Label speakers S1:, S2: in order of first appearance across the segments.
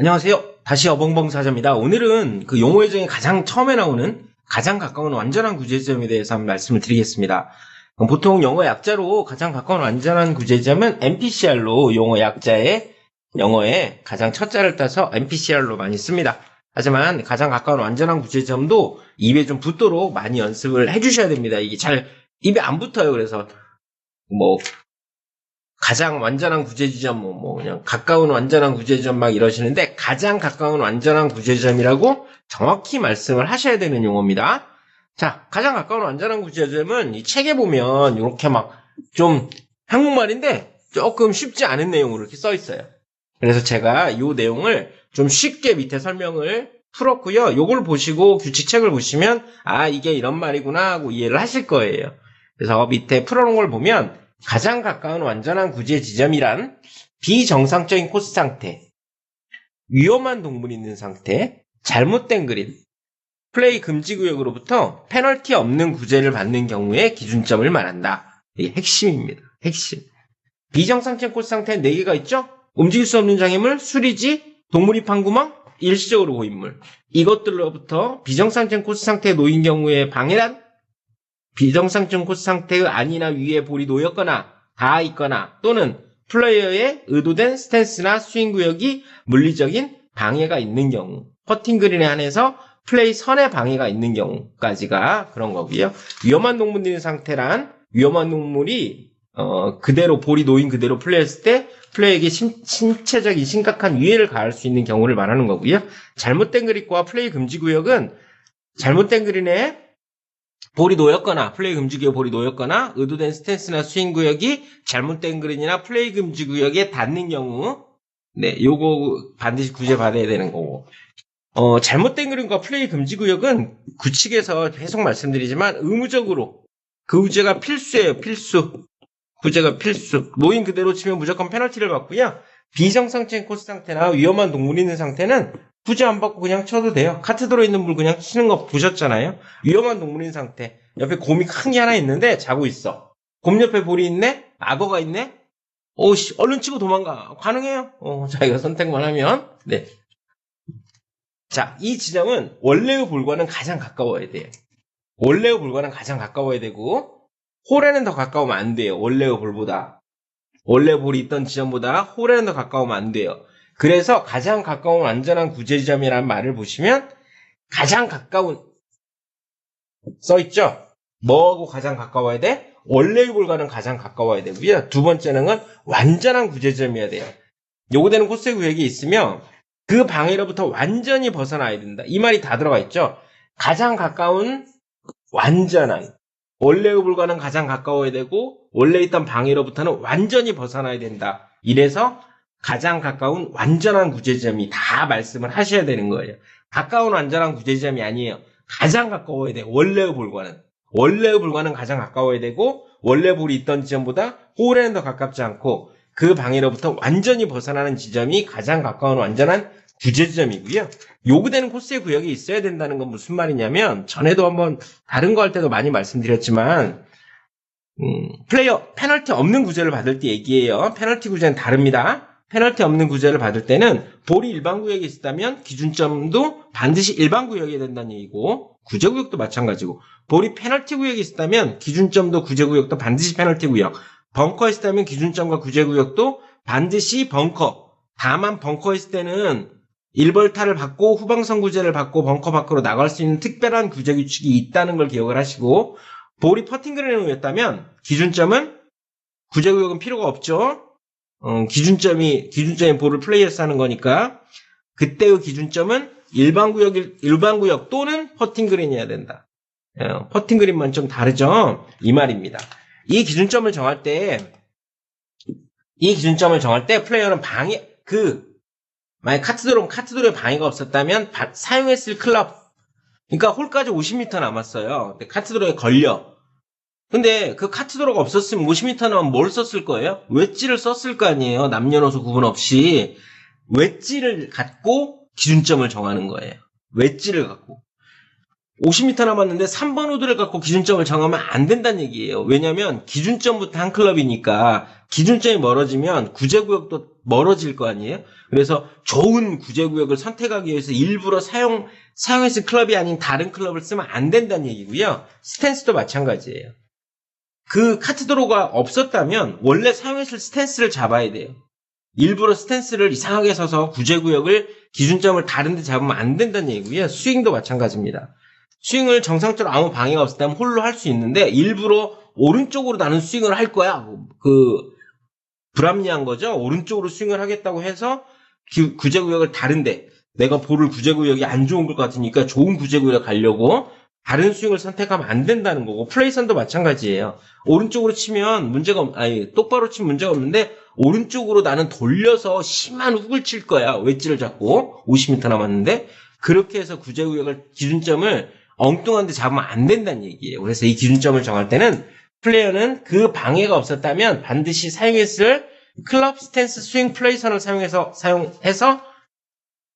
S1: 안녕하세요. 다시 어벙벙 사자입니다. 오늘은 그 용어의 중에 가장 처음에 나오는 가장 가까운 완전한 구제점에 대해서 한번 말씀을 드리겠습니다. 보통 영어 약자로 가장 가까운 완전한 구제점은 NPCR로 용어 약자의 영어에 가장 첫 자를 따서 NPCR로 많이 씁니다. 하지만 가장 가까운 완전한 구제점도 입에 좀 붙도록 많이 연습을 해주셔야 됩니다. 이게 잘 입에 안 붙어요. 그래서 뭐 가장 완전한 구제지점 뭐, 뭐 그냥 가까운 완전한 구제점 막 이러시는데 가장 가까운 완전한 구제점이라고 정확히 말씀을 하셔야 되는 용어입니다. 자, 가장 가까운 완전한 구제점은 이 책에 보면 이렇게 막 좀 한국말인데 조금 쉽지 않은 내용으로 이렇게 써 있어요. 그래서 제가 이 내용을 좀 쉽게 밑에 설명을 풀었고요. 요걸 보시고 규칙책을 보시면 아 이게 이런 말이구나 하고 이해를 하실 거예요. 그래서 밑에 풀어놓은 걸 보면 가장 가까운 완전한 구제 지점이란 비정상적인 코스 상태, 위험한 동물이 있는 상태, 잘못된 그림, 플레이 금지 구역으로부터 페널티 없는 구제를 받는 경우의 기준점을 말한다. 이게 핵심입니다. 핵심. 비정상적 코스 상태는 4개가 있죠? 움직일 수 없는 장애물, 수리지, 동물이 판구멍, 일시적으로 고인물. 이것들로부터 비정상적 코스 상태에 놓인 경우의 방해란 비정상적 코스 상태의 안이나 위에 볼이 놓였거나 닿아 있거나 또는 플레이어의 의도된 스탠스나 스윙 구역이 물리적인 방해가 있는 경우 퍼팅 그린에 한해서 플레이 선에 방해가 있는 경우까지가 그런 거고요. 위험한 동물인 상태란 위험한 동물이 어, 그대로 볼이 놓인 그대로 플레이했을 때 플레이에게 신, 신체적인 심각한 위해를 가할 수 있는 경우를 말하는 거고요. 잘못된 그립과 플레이 금지 구역은 잘못된 그린에 볼이 놓였거나 플레이 금지 구역 볼이 놓였거나 의도된 스탠스나 스윙 구역이 잘못된 그린이나 플레이 금지 구역에 닿는 경우 네 요거 반드시 구제 받아야 되는 거고. 어 잘못된 그린과 플레이 금지 구역은 구칙에서 계속 말씀드리지만 의무적으로 그 구제가 필수예요 필수. 구제가 필수. 놓인 그대로 치면 무조건 페널티를 받고요. 비정상적인 코스 상태나 위험한 동물이 있는 상태는 구제 안 받고 그냥 쳐도 돼요. 카트 들어있는 물 그냥 치는 거 보셨잖아요. 위험한 동물인 상태. 옆에 곰이 큰 게 하나 있는데 자고 있어. 곰 옆에 볼이 있네? 악어가 있네? 오씨, 얼른 치고 도망가. 가능해요. 어, 자기가 선택만 하면. 네. 자, 이 지점은 원래의 볼과는 가장 가까워야 돼요. 원래의 볼과는 가장 가까워야 되고, 홀에는 더 가까우면 안 돼요. 원래의 볼보다. 원래 볼이 있던 지점보다 홀에는 더 가까우면 안 돼요. 그래서 가장 가까운 안전한 구제지점이라는 말을 보시면 가장 가까운 써 있죠. 뭐하고 가장 가까워야 돼? 원래의 볼과는 가장 가까워야 되고요. 두 번째는 완전한 구제점이어야 돼요. 요구되는 코스 구역이 있으면 그 방해로부터 완전히 벗어나야 된다. 이 말이 다 들어가 있죠. 가장 가까운 완전한 원래의 볼과는 가장 가까워야 되고 원래 있던 방해로부터는 완전히 벗어나야 된다. 이래서 가장 가까운 완전한 구제점이 다 말씀을 하셔야 되는 거예요. 가까운 완전한 구제점이 아니에요. 가장 가까워야 돼. 원래의 볼과는. 원래의 볼과는 가장 가까워야 되고 원래 볼이 있던 지점보다 홀에는 더 가깝지 않고 그 방해로부터 완전히 벗어나는 지점이 가장 가까운 완전한 구제지점이고요. 요구되는 코스의 구역이 있어야 된다는 건 무슨 말이냐면 전에도 한번 다른 거 할 때도 많이 말씀드렸지만 음, 플레이어 페널티 없는 구제를 받을 때 얘기해요. 페널티 구제는 다릅니다. 페널티 없는 구제를 받을 때는 볼이 일반 구역에 있다면 기준점도 반드시 일반 구역이 된다는 얘기고 구제 구역도 마찬가지고 볼이 페널티 구역에 있다면 기준점도 구제 구역도 반드시 페널티 구역 벙커에 있다면 기준점과 구제 구역도 반드시 벙커 다만 벙커에 있을 때는 1벌타를 받고 후방선 구제를 받고 벙커 밖으로 나갈 수 있는 특별한 구제 규칙이 있다는 걸 기억을 하시고 볼이 퍼팅 그린에 놓였다면 기준점은 구제 구역은 필요가 없죠. 어, 기준점이 기준점이 볼을 플레이해서 하는 거니까 그때의 기준점은 일반 구역 일반 구역 또는 퍼팅 그린이어야 된다. 어, 퍼팅 그린만 좀 다르죠. 이 말입니다. 이 기준점을 정할 때 이 기준점을 정할 때 플레이어는 방해 그 만약 카트드로 카트드로에 방해가 없었다면 바, 사용했을 클럽 그러니까 홀까지 50m 남았어요. 근데 카트드로에 걸려. 근데 그 카트도로가 없었으면 50m는 뭘 썼을 거예요? 웨지를 썼을 거 아니에요. 남녀노소 구분 없이. 웨지를 갖고 기준점을 정하는 거예요. 웨지를 갖고. 50m 남았는데 3번 우드를 갖고 기준점을 정하면 안 된다는 얘기예요. 왜냐면 기준점부터 한 클럽이니까 기준점이 멀어지면 구제구역도 멀어질 거 아니에요? 그래서 좋은 구제구역을 선택하기 위해서 일부러 사용, 사용했을 클럽이 아닌 다른 클럽을 쓰면 안 된다는 얘기고요. 스탠스도 마찬가지예요. 그 카트드로가 없었다면 원래 사용했을 스탠스를 잡아야 돼요. 일부러 스탠스를 이상하게 서서 구제구역을 기준점을 다른 데 잡으면 안 된다는 얘기고요. 스윙도 마찬가지입니다. 스윙을 정상적으로 아무 방해가 없었다면 홀로 할 수 있는데 일부러 오른쪽으로 나는 스윙을 할 거야. 그 불합리한 거죠. 오른쪽으로 스윙을 하겠다고 해서 기- 구제구역을 다른데 내가 볼을 구제구역이 안 좋은 것 같으니까 좋은 구제구역 가려고 다른 스윙을 선택하면 안 된다는 거고 플레이선도 마찬가지예요. 오른쪽으로 치면 문제가 없, 아니 똑바로 치면 문제가 없는데 오른쪽으로 나는 돌려서 심한 훅을 칠 거야. 웨지를 잡고 50m 남았는데 그렇게 해서 구제구역을 기준점을 엉뚱한데 잡으면 안 된다는 얘기예요. 그래서 이 기준점을 정할 때는 플레이어는 그 방해가 없었다면 반드시 사용했을 클럽 스탠스 스윙 플레이선을 사용해서 사용해서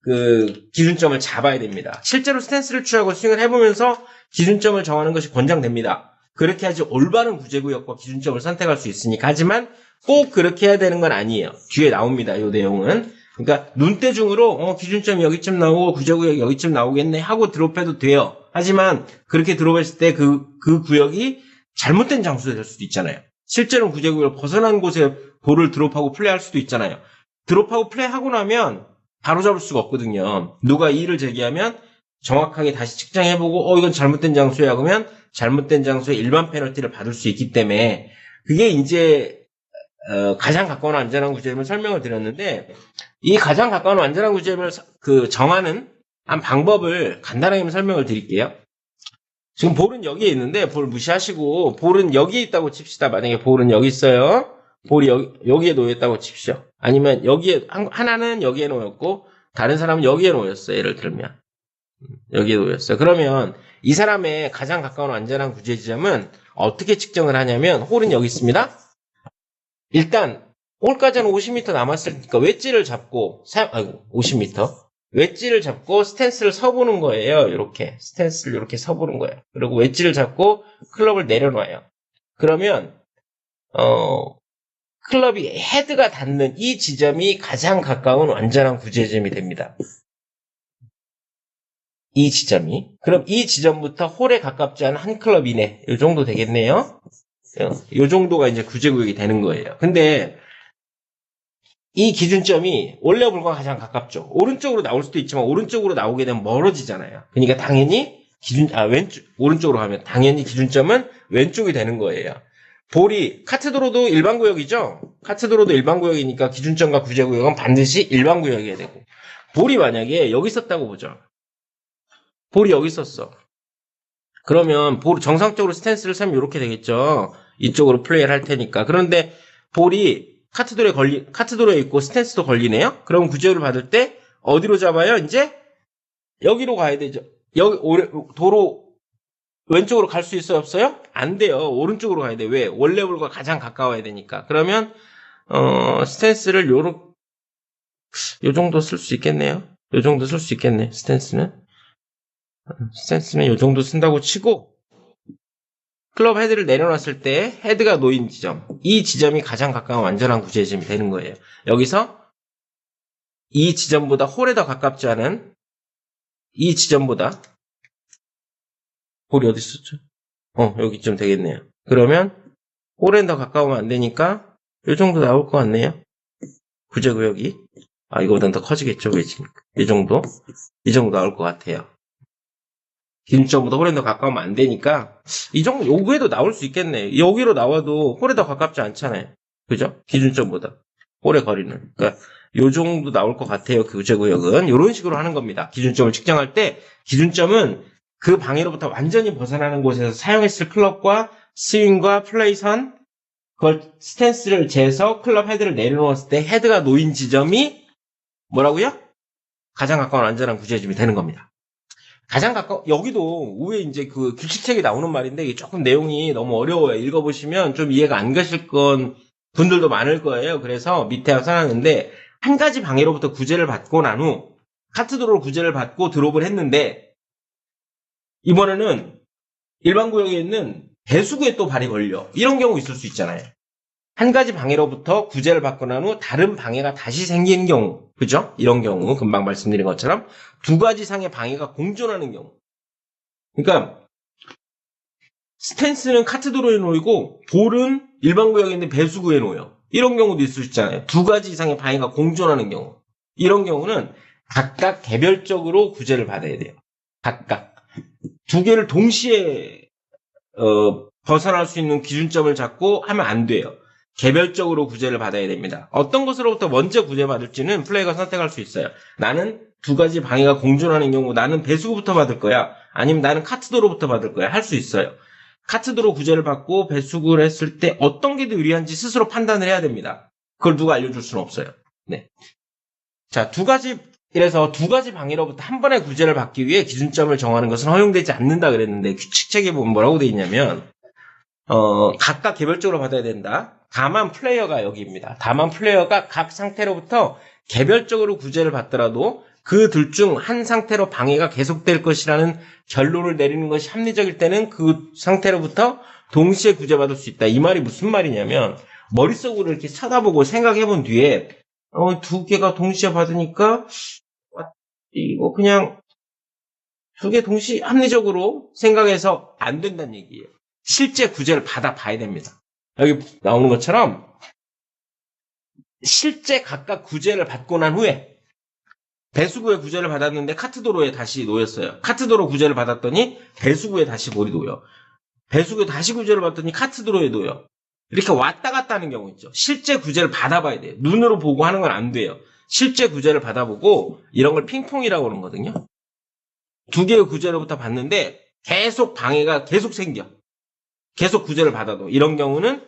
S1: 그 기준점을 잡아야 됩니다. 실제로 스탠스를 취하고 스윙을 해보면서 기준점을 정하는 것이 권장됩니다. 그렇게 하지 올바른 구제구역과 기준점을 선택할 수 있으니까 하지만 꼭 그렇게 해야 되는 건 아니에요. 뒤에 나옵니다. 이 내용은. 그러니까 눈대중으로 어, 기준점이 여기쯤 나오고 구제구역이 여기쯤 나오겠네 하고 드롭해도 돼요. 하지만 그렇게 드롭했을 때그그 구역이 잘못된 장소가 될 수도 있잖아요. 실제로는 구제구역을 벗어난 곳에 볼을 드롭하고 플레이할 수도 있잖아요. 드롭하고 플레이하고 나면 바로 잡을 수가 없거든요. 누가 이의를 제기하면 정확하게 다시 측정해보고 어 이건 잘못된 장소야 그러면 잘못된 장소에 일반 페널티를 받을 수 있기 때문에 그게 이제 어, 가장 가까운 안전한 구제임을 설명을 드렸는데 이 가장 가까운 안전한 구제임을 서- 그 정하는 한 방법을 간단하게 설명을 드릴게요. 지금 볼은 여기에 있는데 볼 무시하시고 볼은 여기에 있다고 칩시다. 만약에 볼은 여기 있어요. 볼이 여기, 여기에 놓였다고 칩시오. 아니면 여기에 한- 하나는 여기에 놓였고 다른 사람은 여기에 놓였어요. 예를 들면 음, 여기에 놓였어요. 그러면 이 사람의 가장 가까운 안전한 구제 지점은 어떻게 측정을 하냐면 홀은 여기 있습니다. 일단 홀까지는 50m 남았으니까 웨지를 잡고 사, 아이고 50m 웨지를 잡고 스탠스를 서보는 거예요. 이렇게 스탠스를 이렇게 서보는 거예요. 그리고 웨지를 잡고 클럽을 내려놔요. 그러면 어 클럽이 헤드가 닿는 이 지점이 가장 가까운 완전한 구제점이 됩니다. 이 지점이. 그럼 이 지점부터 홀에 가깝지 않은 한 클럽 이내. 이 정도 되겠네요. 이 정도가 이제 구제구역이 되는 거예요. 근데 이 기준점이 원래 볼과 가장 가깝죠. 오른쪽으로 나올 수도 있지만 오른쪽으로 나오게 되면 멀어지잖아요. 그러니까 당연히 기준 아 왼쪽 오른쪽으로 가면 당연히 기준점은 왼쪽이 되는 거예요. 볼이 카트도로도 일반 구역이죠. 카트도로도 일반 구역이니까 기준점과 구제 구역은 반드시 일반 구역이어야 되고 볼이 만약에 여기 있었다고 보죠. 볼이 여기 있었어. 그러면 볼 정상적으로 스탠스를 쓰면 이렇게 되겠죠. 이쪽으로 플레이를 할 테니까. 그런데 볼이 카트도로에 걸리 카트도로에 있고 스탠스도 걸리네요. 그럼 구제를 받을 때 어디로 잡아요? 이제 여기로 가야 되죠. 여기 도로 왼쪽으로 갈 수 있어요? 없어요? 안 돼요. 오른쪽으로 가야 돼. 왜? 원래 볼과 가장 가까워야 되니까. 그러면 어, 스탠스를 요로 요 정도 쓸 수 있겠네요. 요 정도 쓸 수 있겠네. 스탠스는 스탠스는 요 정도 쓴다고 치고 클럽 헤드를 내려놨을 때 헤드가 놓인 지점 이 지점이 가장 가까운 완전한 구제 지점이 되는 거예요. 여기서 이 지점보다 홀에 더 가깝지 않은 이 지점보다 볼이 어디 있었죠? 어, 여기쯤 되겠네요. 그러면 홀엔 더 가까우면 안 되니까 이 정도 나올 것 같네요. 구제구역이. 아, 이거보단 더 커지겠죠, 왜지? 이 정도? 이 정도 나올 것 같아요. 기준점보다 홀에 더 가까우면 안 되니까 이 정도 여기에도 나올 수 있겠네. 여기로 나와도 홀에 더 가깝지 않잖아요. 그죠? 기준점보다 홀의 거리는. 그러니까 요 정도 나올 것 같아요. 그 구제구역은 이런 식으로 하는 겁니다. 기준점을 측정할 때 기준점은 그 방해로부터 완전히 벗어나는 곳에서 사용했을 클럽과 스윙과 플레이선 그걸 스탠스를 재서 클럽 헤드를 내려놓았을 때 헤드가 놓인 지점이 뭐라고요? 가장 가까운 안전한 구제점이 되는 겁니다. 가장 가까워 여기도 위에 이제 그 규칙책에 나오는 말인데 조금 내용이 너무 어려워요. 읽어보시면 좀 이해가 안 가실 건 분들도 많을 거예요. 그래서 밑에 써놨는데 한 가지 방해로부터 구제를 받고 난 후 카트도로 구제를 받고 드롭을 했는데 이번에는 일반 구역에 있는 배수구에 또 발이 걸려 이런 경우 있을 수 있잖아요. 한 가지 방해로부터 구제를 받고 난 후 다른 방해가 다시 생기는 경우, 그죠? 이런 경우, 금방 말씀드린 것처럼 두 가지 상의 방해가 공존하는 경우. 그러니까, 스탠스는 카트도로에 놓이고, 볼은 일반 구역에 있는 배수구에 놓여. 이런 경우도 있을 수 있잖아요. 두 가지 이상의 방해가 공존하는 경우. 이런 경우는 각각 개별적으로 구제를 받아야 돼요. 각각. 두 개를 동시에, 어, 벗어날 수 있는 기준점을 잡고 하면 안 돼요. 개별적으로 구제를 받아야 됩니다. 어떤 것으로부터 먼저 구제받을지는 플레이어가 선택할 수 있어요. 나는 두 가지 방해가 공존하는 경우 나는 배수구부터 받을 거야. 아니면 나는 카트도로부터 받을 거야. 할 수 있어요. 카트도로 구제를 받고 배수구를 했을 때 어떤 게 더 유리한지 스스로 판단을 해야 됩니다. 그걸 누가 알려줄 수는 없어요. 네. 자, 두 가지, 이래서 두 가지 방해로부터 한 번의 구제를 받기 위해 기준점을 정하는 것은 허용되지 않는다 그랬는데 규칙책에 보면 뭐라고 돼 있냐면 어, 각각 개별적으로 받아야 된다. 다만 플레이어가 여기입니다. 다만 플레이어가 각 상태로부터 개별적으로 구제를 받더라도 그 둘 중 한 상태로 방해가 계속될 것이라는 결론을 내리는 것이 합리적일 때는 그 상태로부터 동시에 구제받을 수 있다. 이 말이 무슨 말이냐면 머릿속으로 이렇게 쳐다보고 생각해 본 뒤에 어, 두 개가 동시에 받으니까 와, 이거 그냥 두 개 동시 합리적으로 생각해서 안 된다는 얘기예요. 실제 구제를 받아 봐야 됩니다. 여기 나오는 것처럼 실제 각각 구제를 받고 난 후에 배수구에 구제를 받았는데 카트도로에 다시 놓였어요. 카트도로 구제를 받았더니 배수구에 다시 볼이 놓여. 배수구에 다시 구제를 받더니 카트도로에 놓여. 이렇게 왔다 갔다 하는 경우 있죠. 실제 구제를 받아봐야 돼요. 눈으로 보고 하는 건 안 돼요. 실제 구제를 받아보고 이런 걸 핑퐁이라고 그러거든요. 두 개의 구제로부터 받는데 계속 방해가 계속 생겨. 계속 구제를 받아도 이런 경우는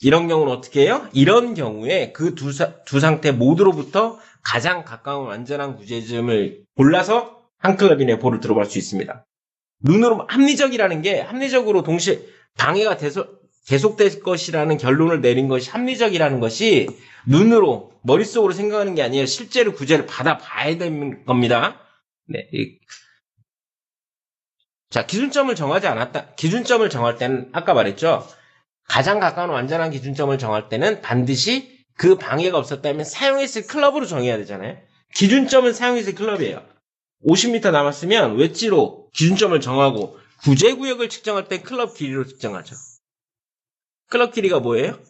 S1: 이런 경우는 어떻게 해요? 이런 경우에 그 두 두 상태 모두로부터 가장 가까운 완전한 구제점을 골라서 한 클럽 이내 볼을 들어갈 수 있습니다. 눈으로 합리적이라는 게 합리적으로 동시에 방해가 계속 계속될 것이라는 결론을 내린 것이 합리적이라는 것이 눈으로 머릿속으로 생각하는 게 아니에요. 실제로 구제를 받아봐야 되는 겁니다. 네. 이- 자, 기준점을 정하지 않았다. 기준점을 정할 때는 아까 말했죠. 가장 가까운 완전한 기준점을 정할 때는 반드시 그 방해가 없었다면 사용했을 클럽으로 정해야 되잖아요. 기준점은 사용했을 클럽이에요. 50m 남았으면 웨지로 기준점을 정하고 구제 구역을 측정할 때 클럽 길이로 측정하죠. 클럽 길이가 뭐예요?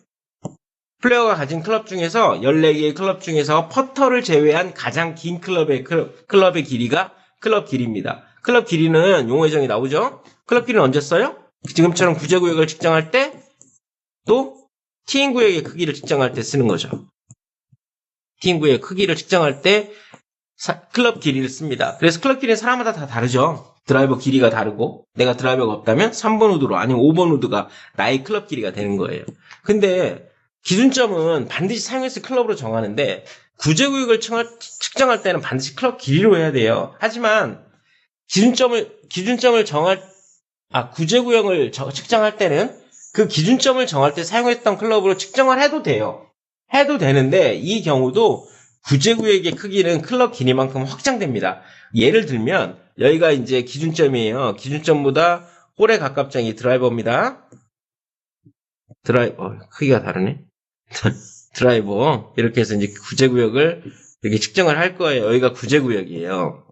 S1: 플레이어가 가진 클럽 중에서 14개의 클럽 중에서 퍼터를 제외한 가장 긴 클럽의 클럽, 클럽의 길이가 클럽 길이입니다. 클럽 길이는 용어 예정이 나오죠? 클럽 길이는 언제 써요? 지금처럼 구제 구역을 측정할 때또 티인 구역의 크기를 측정할 때 쓰는 거죠. 티인 구역의 크기를 측정할 때 사- 클럽 길이를 씁니다. 그래서 클럽 길이는 사람마다 다 다르죠. 드라이버 길이가 다르고 내가 드라이버가 없다면 3번 우드로 아니면 5번 우드가 나의 클럽 길이가 되는 거예요. 근데 기준점은 반드시 사용했을 클럽으로 정하는데 구제구역을 측정할 때는 반드시 클럽 길이로 해야 돼요. 하지만 기준점을 기준점을 정할 아 구제구역을 저- 측정할 때는 그 기준점을 정할 때 사용했던 클럽으로 측정을 해도 돼요. 해도 되는데 이 경우도 구제 구역의 크기는 클럽 길이만큼 확장됩니다. 예를 들면 여기가 이제 기준점이에요. 기준점보다 홀에 가깝지 않게 드라이버입니다. 드라이버 어, 크기가 다르네. 드라이버 이렇게 해서 이제 구제구역을 이렇게 측정을 할 거예요. 여기가 구제구역이에요.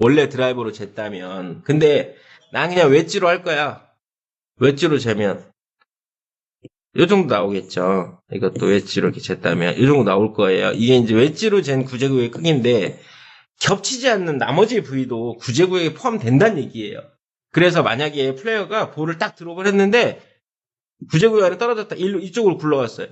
S1: 원래 드라이버로 쟀다면 근데 난 그냥 웨지로 할 거야. 웨지로 재면 이 정도 나오겠죠. 이것도 웨지로 이렇게 쟀다면 이 정도 나올 거예요. 이게 이제 웨지로 잰 구제구역의 크기인데 겹치지 않는 나머지 부위도 구제구역에 포함된다는 얘기예요. 그래서 만약에 플레이어가 볼을 딱 드롭을 했는데 구제구역 안에 떨어졌다 일로 이쪽으로 굴러갔어요.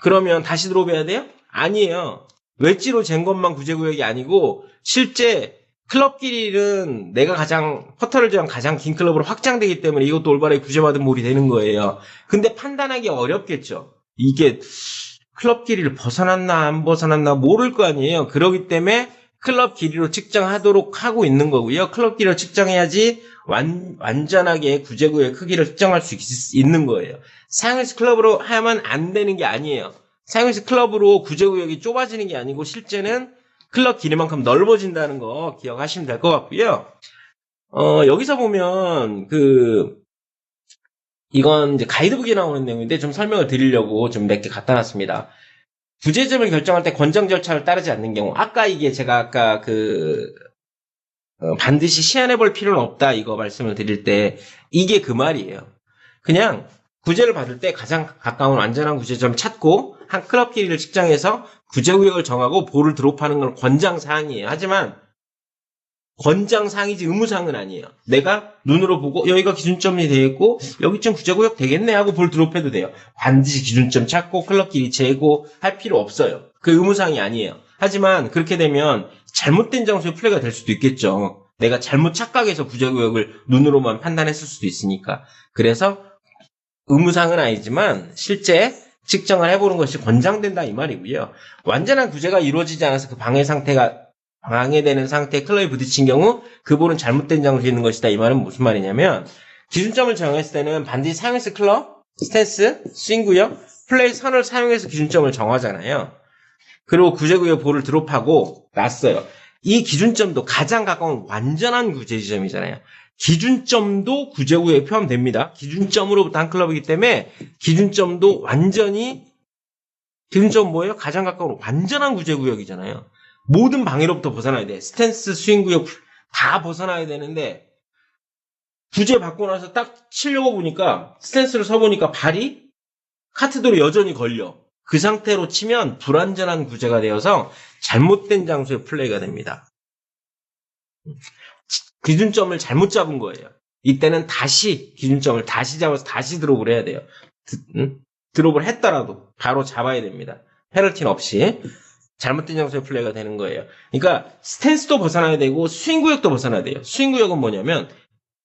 S1: 그러면 다시 드롭해야 돼요? 아니에요. 웨지로 잰 것만 구제구역이 아니고 실제 클럽 길이는 내가 가장 퍼터를 제한 가장 긴 클럽으로 확장되기 때문에 이것도 올바르게 구제받은 볼이 되는 거예요. 근데 판단하기 어렵겠죠. 이게 클럽 길이를 벗어났나 안 벗어났나 모를 거 아니에요. 그러기 때문에 클럽 길이로 측정하도록 하고 있는 거고요. 클럽 길이로 측정해야지 완, 완전하게 구제구의 크기를 측정할 수 있, 는 거예요. 사용해서 클럽으로 하면 안 되는 게 아니에요. 사용해서 클럽으로 구제구역이 좁아지는 게 아니고 실제는 클럽 길이만큼 넓어진다는 거 기억하시면 될 것 같고요. 어, 여기서 보면 그 이건 이제 가이드북에 나오는 내용인데 좀 설명을 드리려고 좀 몇 개 갖다 놨습니다. 구제점을 결정할 때 권장 절차를 따르지 않는 경우, 아까 이게 제가 아까 그, 어, 반드시 시안해 볼 필요는 없다, 이거 말씀을 드릴 때, 이게 그 말이에요. 그냥, 구제를 받을 때 가장 가까운 안전한 구제점 찾고, 한 클럽 길이를 측정해서 구제구역을 정하고 볼을 드롭하는 건 권장사항이에요. 하지만, 권장사항이지 의무사항은 아니에요. 내가 눈으로 보고 여기가 기준점이 되겠고 여기쯤 구제구역 되겠네 하고 볼 드롭해도 돼요. 반드시 기준점 찾고 클럽 길이 재고 할 필요 없어요. 그 의무사항이 아니에요. 하지만 그렇게 되면 잘못된 장소에 플레이가 될 수도 있겠죠. 내가 잘못 착각해서 구제구역을 눈으로만 판단했을 수도 있으니까. 그래서 의무사항은 아니지만 실제 측정을 해보는 것이 권장된다 이 말이고요. 완전한 구제가 이루어지지 않아서 그 방해 상태가 방해되는 상태에 클럽이 부딪힌 경우 그 볼은 잘못된 장소에 있는 것이다. 이 말은 무슨 말이냐면 기준점을 정했을 때는 반드시 사용했을 클럽, 스탠스, 스윙 구역, 플레이 선을 사용해서 기준점을 정하잖아요. 그리고 구제구역 볼을 드롭하고 놨어요. 이 기준점도 가장 가까운 완전한 구제 지점이잖아요. 기준점도 구제구역에 포함됩니다. 기준점으로부터 한 클럽이기 때문에 기준점도 완전히 기준점 뭐예요? 가장 가까운 완전한 구제구역이잖아요. 모든 방해로부터 벗어나야 돼. 스탠스, 스윙 구역 다 벗어나야 되는데 구제 받고 나서 딱 치려고 보니까 스탠스를 서보니까 발이 카트도로 여전히 걸려. 그 상태로 치면 불완전한 구제가 되어서 잘못된 장소에 플레이가 됩니다. 기준점을 잘못 잡은 거예요. 이때는 다시 기준점을 다시 잡아서 다시 드롭을 해야 돼요. 드, 응? 드롭을 했더라도 바로 잡아야 됩니다. 페널티는 없이. 잘못된 장소에 플레이가 되는 거예요. 그러니까 스탠스도 벗어나야 되고 스윙 구역도 벗어나야 돼요. 스윙 구역은 뭐냐면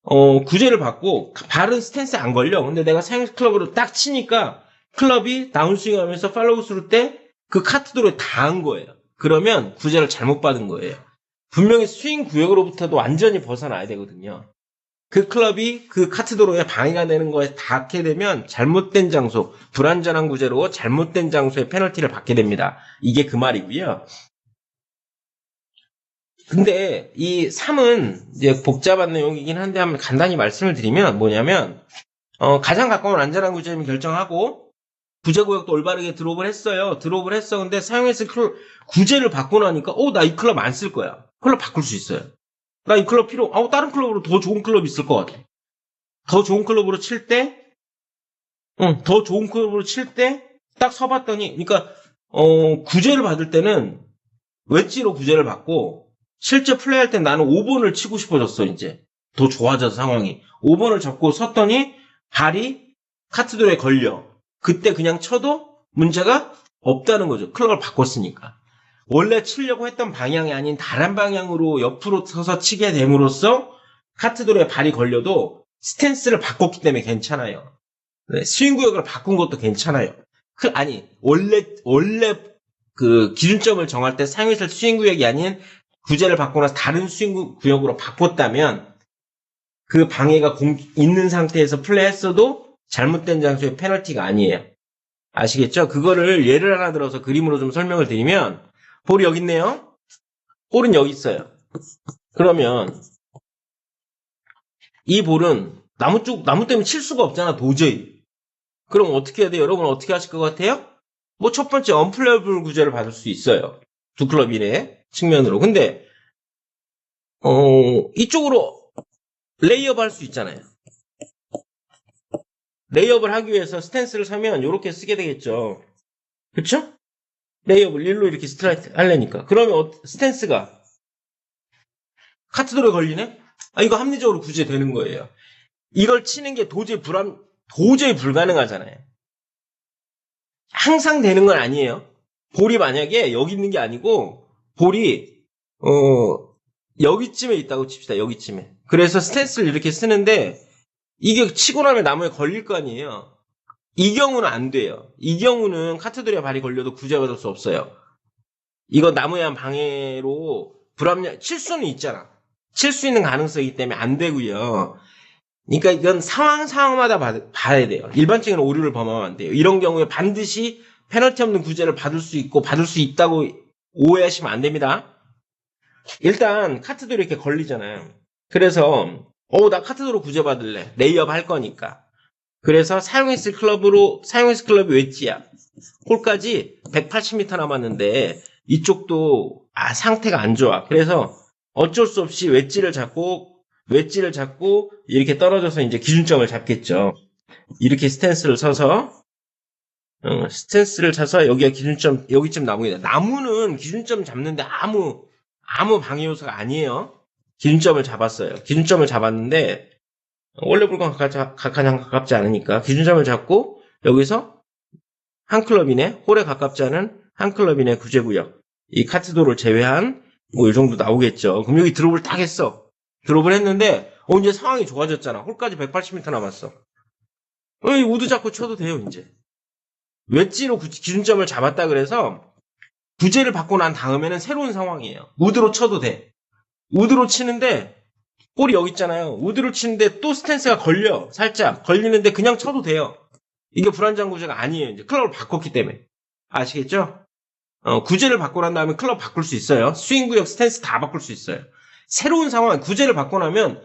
S1: 어, 구제를 받고 발은 스탠스에 안 걸려. 근데 내가 사용 클럽으로 딱 치니까 클럽이 다운스윙 하면서 팔로우 스루 때 그 카트도로에 닿은 거예요. 그러면 구제를 잘못 받은 거예요. 분명히 스윙 구역으로부터도 완전히 벗어나야 되거든요. 그 클럽이 그 카트 도로에 방해가 되는 거에 닿게 되면 잘못된 장소, 불안전한 구제로 잘못된 장소에 페널티를 받게 됩니다. 이게 그 말이고요. 근데 이 3은 이제 복잡한 내용이긴 한데 한번 간단히 말씀을 드리면 뭐냐면 어, 가장 가까운 안전한 구제점을 결정하고 구제 구역도 올바르게 드롭을 했어요. 드롭을 했어. 근데 사용했을 클럽, 구제를 받고 나니까 어, 나 이 클럽 안 쓸 거야. 클럽 바꿀 수 있어요. 나 이 클럽 필요, 아, 다른 클럽으로 더 좋은 클럽 있을 것 같아. 더 좋은 클럽으로 칠 때, 응, 더 좋은 클럽으로 칠 때, 딱 서봤더니, 그러니까, 어, 구제를 받을 때는 웨지로 구제를 받고, 실제 플레이할 때 나는 5번을 치고 싶어졌어, 이제. 더 좋아져서 상황이. 5번을 잡고 섰더니, 발이 카트도에 걸려. 그때 그냥 쳐도 문제가 없다는 거죠. 클럽을 바꿨으니까. 원래 치려고 했던 방향이 아닌 다른 방향으로 옆으로 서서 치게 됨으로써 카트도로에 발이 걸려도 스탠스를 바꿨기 때문에 괜찮아요. 네, 스윙 구역을 바꾼 것도 괜찮아요. 그, 아니, 원래, 원래 그 기준점을 정할 때 사용했을 스윙 구역이 아닌 구제를 나서 다른 스윙 구역으로 바꿨다면 그 방해가 공- 있는 상태에서 플레이했어도 잘못된 장소의 페널티가 아니에요. 아시겠죠? 그거를 예를 하나 들어서 그림으로 좀 설명을 드리면 볼이 여기 있네요. 볼은 여기 있어요. 그러면 이 볼은 나무 쪽 나무 때문에 칠 수가 없잖아 도저히. 그럼 어떻게 해야 돼요? 여러분 어떻게 하실 것 같아요? 뭐 첫 번째 언플레이블 구제를 받을 수 있어요. 두 클럽 이내 측면으로. 근데 어 이쪽으로 레이업 할 수 있잖아요. 레이업을 하기 위해서 스탠스를 사면 이렇게 쓰게 되겠죠. 그쵸? 레이업을 일로 이렇게 스트라이트 하려니까. 그러면 어- 스탠스가 카트도로에 걸리네? 아, 이거 합리적으로 구제 되는 거예요. 이걸 치는 게 도저히 불안, 도저히 불가능하잖아요. 항상 되는 건 아니에요. 볼이 만약에 여기 있는 게 아니고, 볼이, 어, 여기쯤에 있다고 칩시다, 여기쯤에. 그래서 스탠스를 이렇게 쓰는데, 이게 치고 나면 나무에 걸릴 거 아니에요. 이 경우는 안 돼요. 이 경우는 카트도리아 발이 걸려도 구제받을 수 없어요. 이거 나무에 한 방해로 불합리한 칠 수는 있잖아. 칠 수 있는 가능성이기 때문에 안 되고요. 그러니까 이건 상황 상황마다 봐- 봐야 돼요. 일반적인 오류를 범하면 안 돼요. 이런 경우에 반드시 페널티 없는 구제를 받을 수 있고 받을 수 있다고 오해하시면 안 됩니다. 일단 카트도 이렇게 걸리잖아요. 그래서 어나 카트도로 구제 받을래. 레이업 할 거니까. 그래서 사용했을 클럽으로 사용했을 클럽이 웨지야. 홀까지 180m 남았는데 이쪽도 아 상태가 안 좋아. 그래서 어쩔 수 없이 웨지를 잡고 웨지를 잡고 이렇게 떨어져서 이제 기준점을 잡겠죠. 이렇게 스탠스를 서서 어, 스탠스를 쳐서 여기가 기준점 여기쯤 나무이다. 나무는 기준점 잡는데 아무 아무 방해 요소가 아니에요. 기준점을 잡았어요. 기준점을 잡았는데 원래 가깝지, 가장 가깝지 않으니까 기준점을 잡고 여기서 한 클럽이네 홀에 가깝지 않은 한 클럽이네 구제구역 이 카트도를 제외한 뭐 이 정도 나오겠죠. 그럼 여기 드롭을 딱 했어. 드롭을 했는데 어 이제 상황이 좋아졌잖아. 홀까지 180m 남았어. 어, 이 우드 잡고 쳐도 돼요 이제. 웨지로 구- 기준점을 잡았다 그래서 구제를 받고 난 다음에는 새로운 상황이에요. 우드로 쳐도 돼. 우드로 치는데 볼이 여기 있잖아요. 우드로 치는데 또 스탠스가 걸려. 살짝 걸리는데 그냥 쳐도 돼요. 이게 불안정 구제가 아니에요. 이제 클럽을 바꿨기 때문에. 아시겠죠? 어, 구제를 난 다음에 클럽 바꿀 수 있어요. 스윙 구역 스탠스 다 바꿀 수 있어요. 새로운 상황, 구제를 받고 나면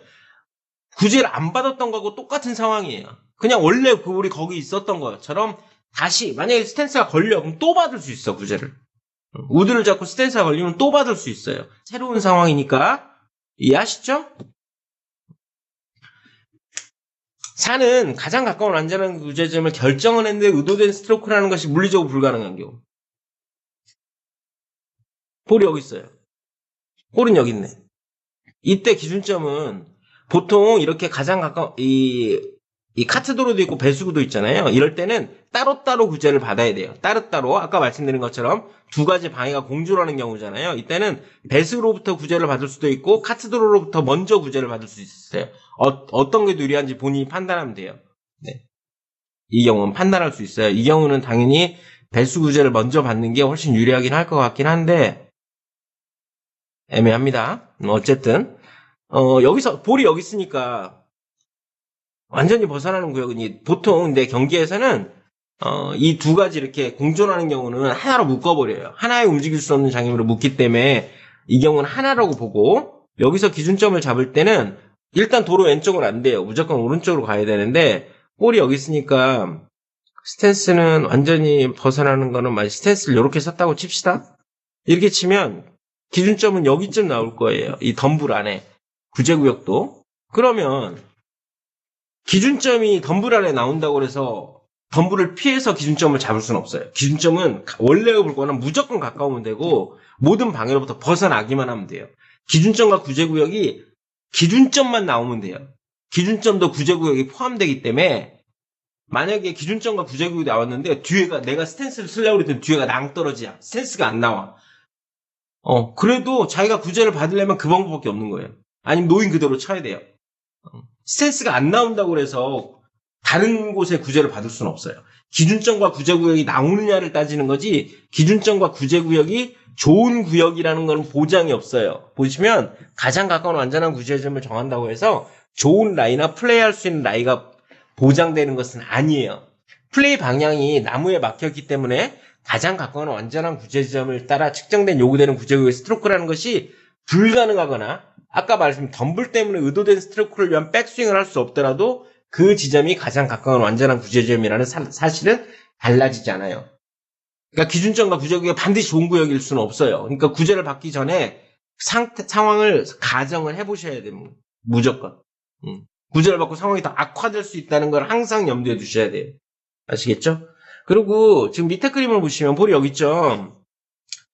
S1: 구제를 안 받았던 거하고 똑같은 상황이에요. 그냥 원래 그 볼이 거기 있었던 것처럼 다시 만약에 스탠스가 걸려 그럼 또 받을 수 있어 구제를. 어, 우드를 잡고 스탠스가 걸리면 또 받을 수 있어요. 새로운 상황이니까 이해하시죠? 산은 가장 가까운 안전한 구제점을 결정을 했는데 의도된 스트로크라는 것이 물리적으로 불가능한 경우. 볼이 여기 있어요. 볼은 여기 있네. 이때 기준점은 보통 이렇게 가장 가까운 이, 이 카트도로도 있고 배수구도 있잖아요. 이럴 때는 따로따로 구제를 받아야 돼요. 따로따로 아까 말씀드린 것처럼 두 가지 방해가 공존하는 경우잖아요. 이때는 배수로부터 구제를 받을 수도 있고 카트도로로부터 먼저 구제를 받을 수 있어요. 어, 떤게 유리한지 본인이 판단하면 돼요. 네. 이 경우는 판단할 수 있어요. 이 경우는 당연히 배수 구제를 먼저 받는 게 훨씬 유리하긴 할 것 같긴 한데 애매합니다. 음, 어쨌든 어, 여기서 볼이 여기 있으니까 완전히 벗어나는 구역은 이- 보통 내 경기에서는 어, 이 두 가지 이렇게 공존하는 경우는 하나로 묶어버려요. 하나에 움직일 수 없는 장애물을 묶기 때문에 이 경우는 하나라고 보고 여기서 기준점을 잡을 때는 일단 도로 왼쪽은 안 돼요. 무조건 오른쪽으로 가야 되는데 볼이 여기 있으니까 스탠스는 완전히 벗어나는 거는 만약 스탠스를 이렇게 썼다고 칩시다. 이렇게 치면 기준점은 여기쯤 나올 거예요. 이 덤불 안에 구제구역도 그러면 기준점이 덤불 안에 나온다고 해서 덤불을 피해서 기준점을 잡을 수는 없어요. 기준점은 원래의 물건은 무조건 가까우면 되고 모든 방해로부터 벗어나기만 하면 돼요. 기준점과 구제구역이 기준점만 나오면 돼요. 기준점도 구제구역이 포함되기 때문에 만약에 기준점과 구제구역이 나왔는데 뒤에가 내가 스탠스를 쓰려고 그랬더니 뒤에가 낭떠러지야. 스탠스가 안 나와. 어 그래도 자기가 구제를 받으려면 그 방법밖에 없는 거예요. 아니면 노인 그대로 쳐야 돼요. 어, 스탠스가 안 나온다고 그래서 다른 곳에 구제를 받을 수는 없어요. 기준점과 구제구역이 나오느냐를 따지는 거지 기준점과 구제구역이 좋은 구역이라는 건 보장이 없어요. 보시면 가장 가까운 안전한 구제점을 정한다고 해서 좋은 라이나 플레이할 수 있는 라이가 보장되는 것은 아니에요. 플레이 방향이 나무에 막혔기 때문에 가장 가까운 완전한 구제점을 따라 측정된 요구되는 구제구역의 스트로크라는 것이 불가능하거나 아까 말씀드린 덤블 때문에 의도된 스트로크를 위한 백스윙을 할 수 없더라도 그 지점이 가장 가까운 완전한 구제점이라는 사, 사실은 달라지지 않아요. 그러니까 기준점과 구제구역이 반드시 좋은 구역일 수는 없어요. 그러니까 구제를 받기 전에 상태, 상황을 가정을 해보셔야 돼요. 무조건. 음. 구제를 받고 상황이 더 악화될 수 있다는 걸 항상 염두에 두셔야 돼요. 아시겠죠? 그리고 지금 밑에 그림을 보시면 볼이 여기 있죠?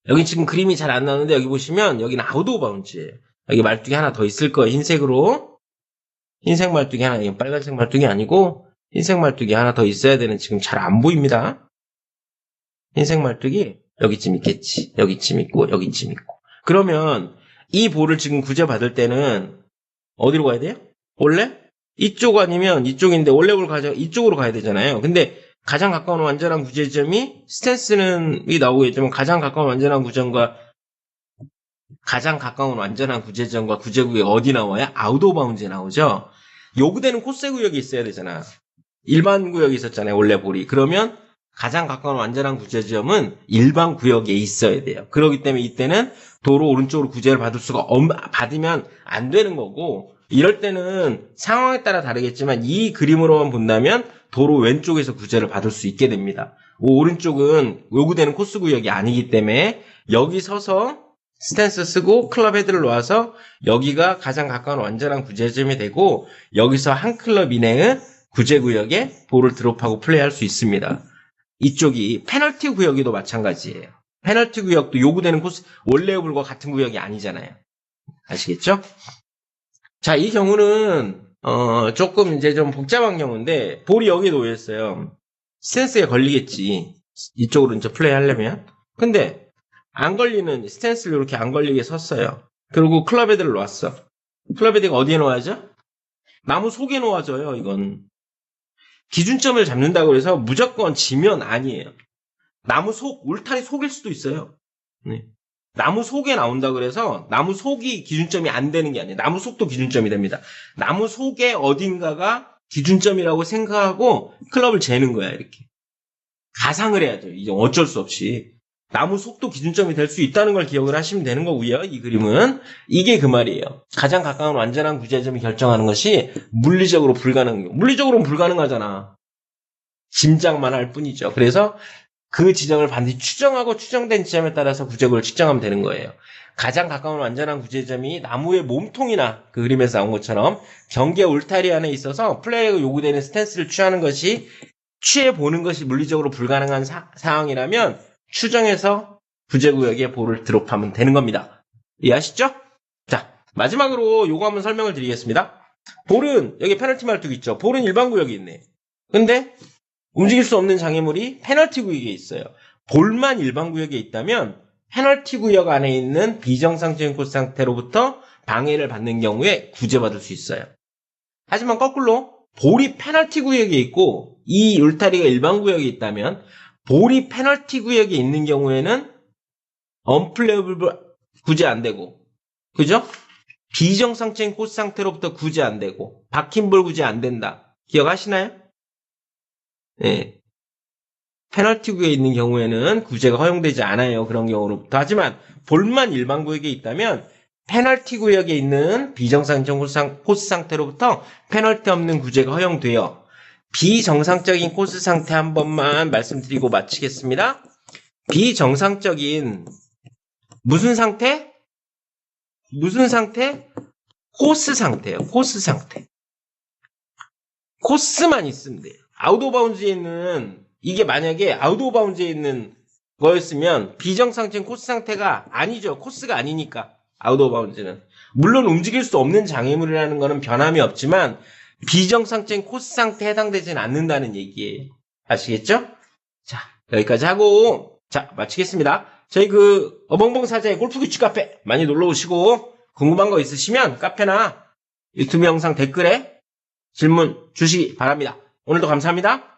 S1: 여기 지금 그림이 잘 안 나오는데 여기 보시면 여기는 아웃 오브 바운즈예요. 여기 말뚝이 하나 더 있을 거예요. 흰색으로. 흰색 말뚝이 하나, 이건 빨간색 말뚝이 아니고 흰색 말뚝이 하나 더 있어야 되는 지금 잘 안 보입니다. 흰색 말뚝이 여기쯤 있겠지. 여기쯤 있고 여기쯤 있고. 그러면 이 볼을 지금 구제 받을 때는 어디로 가야 돼요? 원래 이쪽 아니면 이쪽인데 원래 볼 가져 이쪽으로 가야 되잖아요. 근데 가장 가까운 완전한 구제점이 스탠스는 이 나오겠지만 가장 가까운 완전한 구점과 가장 가까운 완전한 구제점과 구제구역이 어디 나와요? 아웃 오브 바운즈에 나오죠. 요구되는 코스 구역이 있어야 되잖아. 일반 구역이 있었잖아요. 원래 볼이. 그러면 가장 가까운 완전한 구제점은 일반 구역에 있어야 돼요. 그렇기 때문에 이때는 도로 오른쪽으로 구제를 받을 수가 없, 받으면 안 되는 거고 이럴 때는 상황에 따라 다르겠지만 이 그림으로만 본다면 도로 왼쪽에서 구제를 받을 수 있게 됩니다. 오른쪽은 요구되는 코스 구역이 아니기 때문에 여기 서서 스탠스 쓰고 클럽 헤드를 놓아서 여기가 가장 가까운 완전한 구제점이 되고 여기서 한 클럽 이내의 구제 구역에 볼을 드롭하고 플레이할 수 있습니다. 이쪽이 페널티 구역이도 마찬가지예요. 페널티 구역도 요구되는 코스 원래 불과 같은 구역이 아니잖아요. 아시겠죠? 자, 이 경우는 어, 조금 이제 좀 복잡한 경우인데 볼이 여기에 놓여 있어요. 스탠스에 걸리겠지. 이쪽으로 이제 플레이 하려면. 근데 안 걸리는 스탠스를 이렇게 안 걸리게 섰어요. 그리고 클럽 헤드를 놓았어. 클럽 헤드가 어디에 놓아져? 나무 속에 놓아져요, 이건. 기준점을 잡는다고 해서 무조건 지면 아니에요. 나무 속, 울타리 속일 수도 있어요. 네. 나무 속에 나온다 그래서 나무 속이 기준점이 안 되는 게 아니에요. 나무 속도 기준점이 됩니다. 나무 속에 어딘가가 기준점이라고 생각하고 클럽을 재는 거야, 이렇게. 가상을 해야죠. 이제 어쩔 수 없이. 나무 속도 기준점이 될 수 있다는 걸 기억을 하시면 되는 거고요. 이 그림은 이게 그 말이에요. 가장 가까운 완전한 구제점이 결정하는 것이 물리적으로 불가능. 물리적으로는 불가능하잖아. 짐작만 할 뿐이죠. 그래서 그 지점을 반드시 추정하고 추정된 지점에 따라서 구제구를 측정하면 되는 거예요. 가장 가까운 완전한 구제점이 나무의 몸통이나 그 그림에서 나온 것처럼 경계 울타리 안에 있어서 플레이가 요구되는 스탠스를 취하는 것이 취해 보는 것이 물리적으로 불가능한 사, 상황이라면 추정해서 구제구역에 볼을 드롭하면 되는 겁니다. 이해하시죠? 자, 마지막으로 요거 한번 설명을 드리겠습니다. 볼은, 여기 페널티 말뚝 있죠? 볼은 일반 구역이 있네. 근데, 움직일 수 없는 장애물이 페널티 구역에 있어요. 볼만 일반 구역에 있다면, 페널티 구역 안에 있는 비정상적인 코스 상태로부터 방해를 받는 경우에 구제받을 수 있어요. 하지만 거꾸로, 볼이 페널티 구역에 있고, 이 울타리가 일반 구역에 있다면, 볼이 페널티 구역에 있는 경우에는 언플레이블 구제 안 되고 그죠? 비정상적인 코스 상태로부터 구제 안 되고 박힌 볼 구제 안 된다. 기억하시나요? 네. 페널티 구역에 있는 경우에는 구제가 허용되지 않아요. 그런 경우로부터. 하지만 볼만 일반 구역에 있다면 페널티 구역에 있는 비정상적 코스 상태로부터 페널티 없는 구제가 허용돼요. 비정상적인 코스 상태 한 번만 말씀드리고 마치겠습니다. 비정상적인 무슨 상태? 무슨 상태? 코스 상태예요. 코스 상태. 코스만 있으면 돼요. 아웃 오브 바운즈에 있는 이게 만약에 아웃 오브 바운즈에 있는 거였으면 비정상적인 코스 상태가 아니죠. 코스가 아니니까 아웃 오브 바운즈는 물론 움직일 수 없는 장애물이라는 거는 변함이 없지만 비정상적인 코스 상태에 해당되지는 않는다는 얘기예요. 아시겠죠? 자, 여기까지 하고, 자, 마치겠습니다. 저희 그, 어벙벙 사자의 골프 규칙 카페 많이 놀러 오시고, 궁금한 거 있으시면 카페나 유튜브 영상 댓글에 질문 주시기 바랍니다. 오늘도 감사합니다.